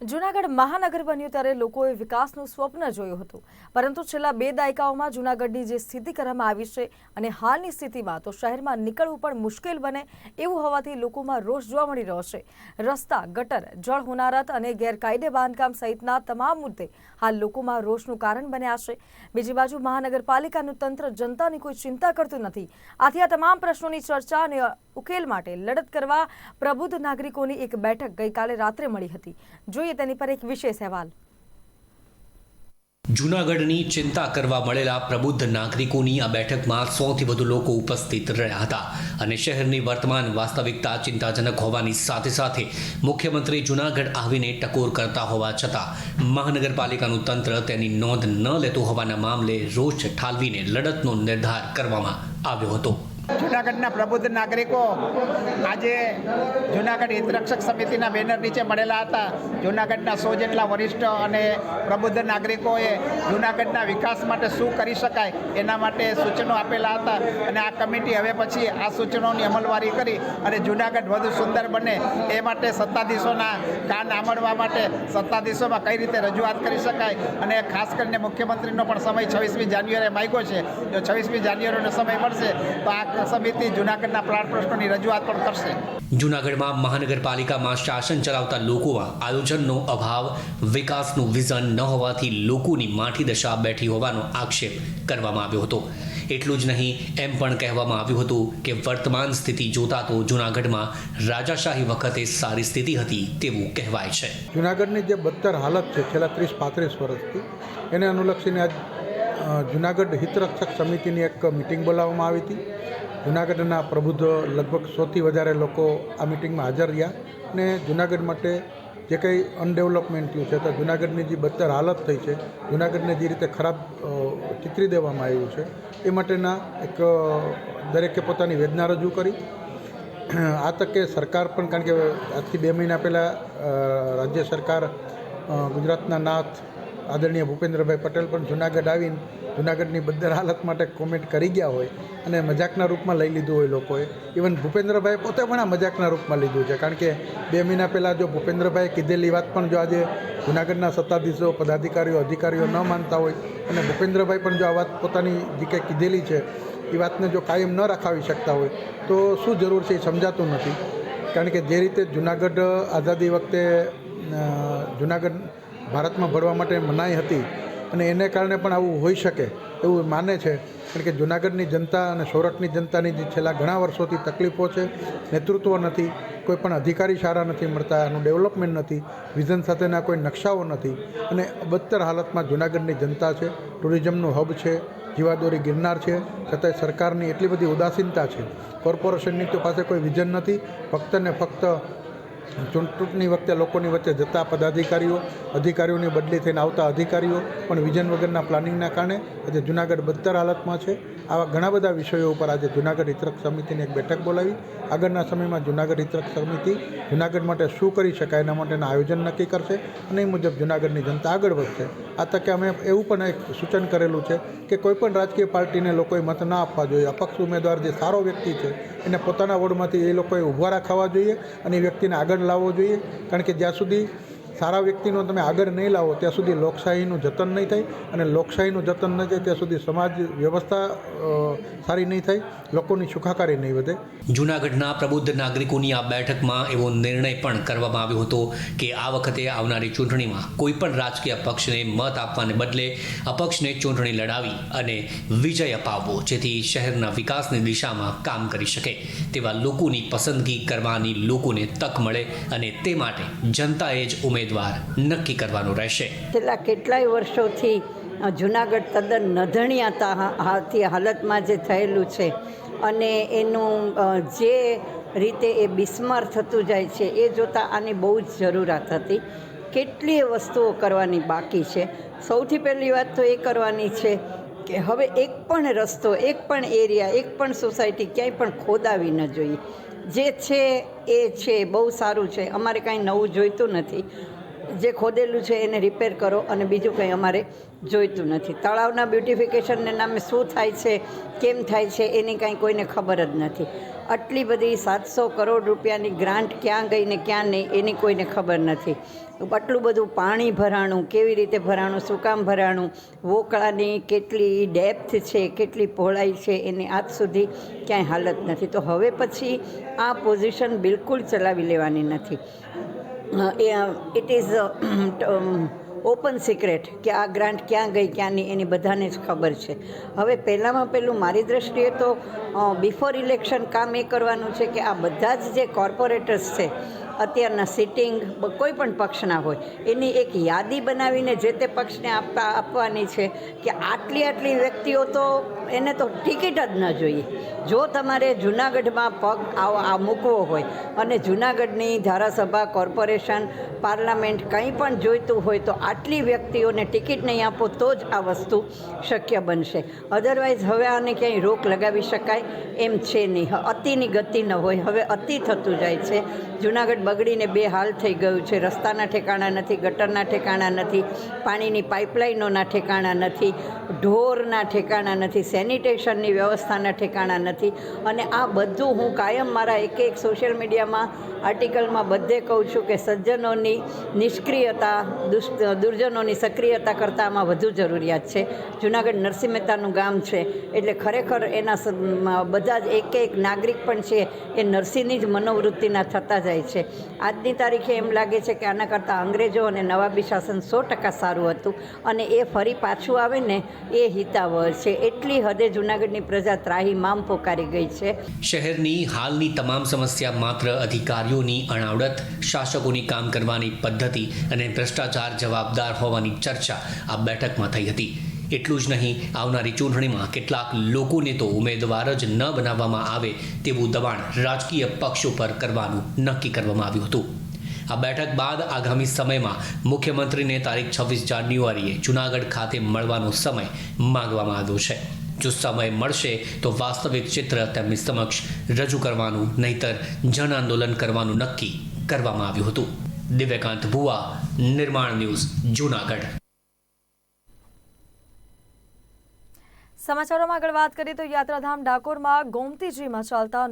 જૂનાગઢ મહાનગર બન્યું ત્યારે લોકોએ વિકાસનું સ્વપ્ન જોયું હતું. પરંતુ છેલ્લા બે દાયકાઓમાં જૂનાગઢની જે સ્થિતિ કરવામાં આવી છે અને હાલની સ્થિતિમાં તો શહેરમાં નીકળવું પણ મુશ્કેલ બને એવું હોવાથી લોકોમાં રોષ જોવા મળી રહ્યો છે. રસ્તા, ગટર, જળ હોનારત અને ગેરકાયદે બાંધકામ સહિતના તમામ મુદ્દે હાલ લોકોમાં રોષનું કારણ બન્યા છે. બીજી બાજુ મહાનગરપાલિકાનું તંત્ર જનતાની કોઈ ચિંતા કરતું નથી. આથી આ તમામ પ્રશ્નોની ચર્ચા અને ઉકેલ માટે લડત કરવા પ્રબુદ્ધ નાગરિકોની એક બેઠક ગઈકાલે રાત્રે મળી હતી. જોઈએ તેની પર એક વિશેષ અહેવાલ. જૂનાગઢની ચિંતા કરવા મળેલા પ્રબુદ્ધ નાગરિકોની આ બેઠકમાં સોથી વધુ લોકો ઉપસ્થિત રહ્યા હતા અને શહેરની વર્તમાન વાસ્તવિકતા ચિંતાજનક હોવાની સાથે સાથે મુખ્યમંત્રી જૂનાગઢ આવીને ટકોર કરતા હોવા છતાં મહાનગરપાલિકાનું તંત્ર તેની નોંધ ન લેતું હોવાના મામલે રોષ ઠાલવીને લડતનો નિર્ધાર કરવામાં આવ્યો હતો. જુનાગઢના પ્રબુદ્ધ નાગરિકો આજે જુનાગઢ હિતરક્ષક સમિતિના બેનર નીચે મળેલા હતા. જુનાગઢના સો જેટલા વરિષ્ઠ અને પ્રબુદ્ધ નાગરિકોએ જુનાગઢના વિકાસ માટે શું કરી શકાય એના માટે સૂચનો આપેલા હતા અને આ કમિટી હવે પછી આ સૂચનોની અમલવારી કરી અને જુનાગઢ વધુ સુંદર બને એ માટે સત્તાધીશોના કાન આમળવા માટે સત્તાધીશોમાં કઈ રીતે રજૂઆત કરી શકાય અને ખાસ કરીને મુખ્યમંત્રીનો પણ સમય છવ્વીસમી જાન્યુઆરીએ માગ્યો છે. જો છવ્વીસમી જાન્યુઆરીનો સમય મળશે તો આ સમિતિ જુનાગઢના પ્રાણ પ્રશ્નોની રજૂઆત પણ કરશે. જૂનાગઢમાં મહાનગરપાલિકામાં શાસન ચલાવતા લોકોમાં આયોજનનો અભાવ વિકાસનું વિઝન ન હોવાથી લોકોની માઠી દશા બેઠી હોવાનો આક્ષેપ કરવામાં આવ્યો હતો. એટલું જ નહીં એમ પણ કહેવામાં આવ્યું હતું કે વર્તમાન સ્થિતિ જોતા તો જૂનાગઢમાં રાજાશાહી વખતે સારી સ્થિતિ હતી તેવું કહેવાય છે. જુનાગઢની જે બદતર હાલત છે છેલ્લા ત્રીસ પાંત્રીસ વર્ષથી એને અનુલક્ષીને આજ જુનાગઢ હિતરક્ષક સમિતિની એક મિટિંગ બોલાવવામાં આવી હતી. જુનાગઢના પ્રબુદ્ધ લગભગ સોથી વધારે લોકો આ મિટિંગમાં હાજર રહ્યા અને જુનાગઢ માટે જે કંઈ અનડેવલપમેન્ટ થયું છે, તો જુનાગઢની જે બદતર હાલત થઈ છે, જુનાગઢને જે રીતે ખરાબ ચિત્રી દેવામાં આવ્યું છે, એ માટેના એક દરેકે પોતાની વેદના રજૂ કરી. આ તકે સરકાર પણ, કારણ કે આજથી બે મહિના પહેલાં રાજ્ય સરકાર ગુજરાતના નાથ આદરણીય ભૂપેન્દ્રભાઈ પટેલ પણ જુનાગઢ આવીને જુનાગઢની બદર હાલત માટે કોમેન્ટ કરી ગયા હોય અને મજાકના રૂપમાં લઈ લીધું હોય લોકોએ. ઇવન ભૂપેન્દ્રભાઈ પોતે પણ આ મજાકના રૂપમાં લીધું છે. કારણ કે બે મહિના પહેલાં જો ભૂપેન્દ્રભાઈએ કીધેલી વાત પણ જો આજે જુનાગઢના સત્તાધીશો, પદાધિકારીઓ, અધિકારીઓ ન માનતા હોય અને ભૂપેન્દ્રભાઈ પણ જો આ વાત પોતાની જે કંઈ કીધેલી છે, એ વાતને જો કાયમ ન રખાવી શકતા હોય, તો શું જરૂર છે એ સમજાતું નથી. કારણ કે જે રીતે જુનાગઢ આઝાદી વખતે જુનાગઢ ભારતમાં ભળવા માટે મનાઈ હતી અને એને કારણે પણ આવું હોઈ શકે એવું માને છે. કારણ કે જુનાગઢની જનતા અને સોરઠની જનતાની જે છેલ્લા ઘણા વર્ષોથી તકલીફો છે, નેતૃત્વ નથી, કોઈ પણ અધિકારી સારા નથી મળતા, એનું ડેવલપમેન્ટ નથી, વિઝન સાથેના કોઈ નકશાઓ નથી અને બદતર હાલતમાં જુનાગઢની જનતા છે, ટુરિઝમનું હબ છે, જીવાદોરી ગિરનાર છે, છતાંય સરકારની એટલી બધી ઉદાસીનતા છે. કોર્પોરેશનની તો પાસે કોઈ વિઝન નથી, ફક્ત ને ફક્ત ચૂંટણી વખતે લોકોની વચ્ચે જતા પદાધિકારીઓ, અધિકારીઓની બદલી થઈને આવતા અધિકારીઓ, પણ વિઝન વગરના પ્લાનિંગના કારણે આજે જુનાગઢ બદતર હાલતમાં છે. આવા ઘણા બધા વિષયો ઉપર આજે જુનાગઢ હિતરક સમિતિની એક બેઠક બોલાવી. આગળના સમયમાં જુનાગઢ હિતરક સમિતિ જુનાગઢ માટે શું કરી શકાય એના માટેના આયોજન નક્કી કરશે અને એ મુજબ જુનાગઢની જનતા આગળ વધશે. આ તકે અમે એવું પણ એક સૂચન કરેલું છે કે કોઈપણ રાજકીય પાર્ટીને લોકોએ મત ના આપવા જોઈએ. અપક્ષ ઉમેદવાર જે સારો વ્યક્તિ છે એને પોતાના વોર્ડમાંથી એ લોકોએ ઊભા રાખવા જોઈએ અને એ વ્યક્તિને આગળ લાવવો જોઈએ. કારણ કે જ્યાં સુધી સારા વ્યક્તિનો તમે આગળ નહીં લાવો, ત્યાં સુધી લોકશાહીનું જતન નહીં થાય અને લોકશાહીનું જતન ન થાય, ત્યાં સુધી સમાજ વ્યવસ્થા સારી નહીં થાય, લોકોની સુખાકારી નહીં વધે. જૂનાગઢના પ્રબુદ્ધ નાગરિકોની આ બેઠકમાં એવો નિર્ણય પણ કરવામાં આવ્યો હતો કે આ વખતે આવનારી ચૂંટણીમાં કોઈ પણ રાજકીય પક્ષને મત આપવાને બદલે અપક્ષને ચૂંટણી લડાવી અને વિજય અપાવવો, જેથી શહેરના વિકાસની દિશામાં કામ કરી શકે. તેવા લોકોની પસંદગી કરવાની લોકોને તક મળે અને તે માટે જનતાએ જ ઉમેદવાર નક્કી કરવાનું રહેશે. છેલ્લા કેટલાય વર્ષોથી જુનાગઢ તદ્દન નધણિયાતા હા- હાથી હાલતમાં જે થયેલું છે અને એનું જે રીતે એ બિસ્માર થતું જાય છે, એ જોતાં આની બહુ જ જરૂરિયાત હતી. કેટલીય વસ્તુઓ કરવાની બાકી છે. સૌથી પહેલી વાત તો એ કરવાની છે કે હવે એક પણ રસ્તો, એક પણ એરિયા, એક પણ સોસાયટી ક્યાંય પણ ખોદાવી ન જોઈએ. જે છે, એ છે, બહુ સારું છે. અમારે કાંઈ નવું જોઈતું નથી. જે ખોદેલું છે એને રિપેર કરો અને બીજું કંઈ અમારે જોઈતું નથી. તળાવના બ્યુટિફિકેશનને નામે શું થાય છે, કેમ થાય છે, એની કાંઈ કોઈને ખબર જ નથી. આટલી બધી સાતસો કરોડ રૂપિયાની ગ્રાન્ટ ક્યાં ગઈ ને ક્યાં નહીં, એની કોઈને ખબર નથી. આટલું બધું પાણી ભરાણું, કેવી રીતે ભરાણું, શું કામ ભરાણું, વોકળાની કેટલી ડેપ્થ છે, કેટલી પહોળાઈ છે, એની આજ સુધી ક્યાંય હાલત નથી. તો હવે પછી આ પોઝિશન બિલકુલ ચલાવી લેવાની નથી. ઇટ ઇઝ ઓપન સિક્રેટ કે આ ગ્રાન્ટ ક્યાં ગઈ ક્યાં નહીં એની બધાને જ ખબર છે. હવે પહેલાંમાં પહેલું મારી દૃષ્ટિએ તો બિફોર ઇલેક્શન કામ એ કરવાનું છે કે આ બધા જ જે કોર્પોરેટર્સ છે અત્યારના સિટિંગ કોઈ પણ પક્ષના હોય, એની એક યાદી બનાવીને જે તે પક્ષને આપવા આપવાની છે કે આટલી આટલી વ્યક્તિઓ તો એને તો ટિકિટ જ ન જોઈએ. જો તમારે જુનાગઢમાં પગ આ આ મૂકવો હોય અને જુનાગઢની ધારાસભા, કોર્પોરેશન, પાર્લામેન્ટ કંઈ પણ જોઈતું હોય તો આટલી વ્યક્તિઓને ટિકિટ નહીં આપો તો જ આ વસ્તુ શક્ય બનશે. અધરવાઇઝ હવે આને ક્યાંય રોક લગાવી શકાય એમ છે નહીં. અતિની ગતિ ન હોય. હવે અતિ થતું જાય છે જુનાગઢ બગડીને બે હાલ થઈ ગયું છે. રસ્તાના ઠેકાણા નથી, ગટરના ઠેકાણા નથી, પાણીની પાઇપલાઇનોના ઠેકાણા નથી, ઢોરના ઠેકાણા નથી, સેનિટેશનની વ્યવસ્થાના ઠેકાણા નથી. અને આ બધું હું કાયમ મારા એક એક સોશિયલ મીડિયામાં આર્ટિકલમાં બધે કહું છું કે સજ્જનોની નિષ્ક્રિયતા દુર્જનોની સક્રિયતા કરતાં આમાં વધુ જરૂરિયાત છે. જુનાગઢ નરસિંહ મહેતાનું ગામ છે. એટલે ખરેખર એના બધા જ એક એક નાગરિક પણ છે એ નરસિંહની જ મનોવૃત્તિના થતા જાય છે. આજની તારીખે એમ લાગે છે કે આના કરતાં અંગ્રેજો અને નવાબી શાસન સો ટકા સારું હતું અને એ ફરી પાછું આવે ને એ હિતાવહ છે. એટલી હદે જુનાગઢની પ્રજા ત્રાહીમામ પોકારી ગઈ છે. શહેરની હાલની તમામ સમસ્યા માત્ર અધિકારીઓની અણાવડત શાસકોની કામ કરવાની પદ્ધતિ અને ભ્રષ્ટાચાર જવાબદાર હોવાની ચર્ચા આ બેઠકમાં થઈ હતી. એટલું જ નહીં. આવનારી ચૂંટણીમાં કેટલાક લોકોને તો ઉમેદવાર જ ન બનાવવામાં આવે તેવું દબાણ રાજકીય પક્ષો પર કરવાનું નક્કી કરવામાં આવ્યું હતું. આ બેઠક બાદ આગામી સમયમાં મુખ્યમંત્રીને તારીખ છવ્વીસ જાન્યુઆરીએ જૂનાગઢ ખાતે મળવાનો સમય માંગવામાં આવ્યો છે. જો સમય મળશે તો વાસ્તવિક ચિત્ર તેમની સમક્ષ રજૂ કરવાનું, નહીતર જન આંદોલન કરવાનું નક્કી કરવામાં આવ્યું હતું. દિવ્યકાંત ભુવા, નિર્માણ ન્યૂઝ જૂનાગઢ. સમાચારોમાં આગળ વાત કરીએ તો યાત્રાધામ ડાકોરમાં ગોમતીજીમાં ચાલતા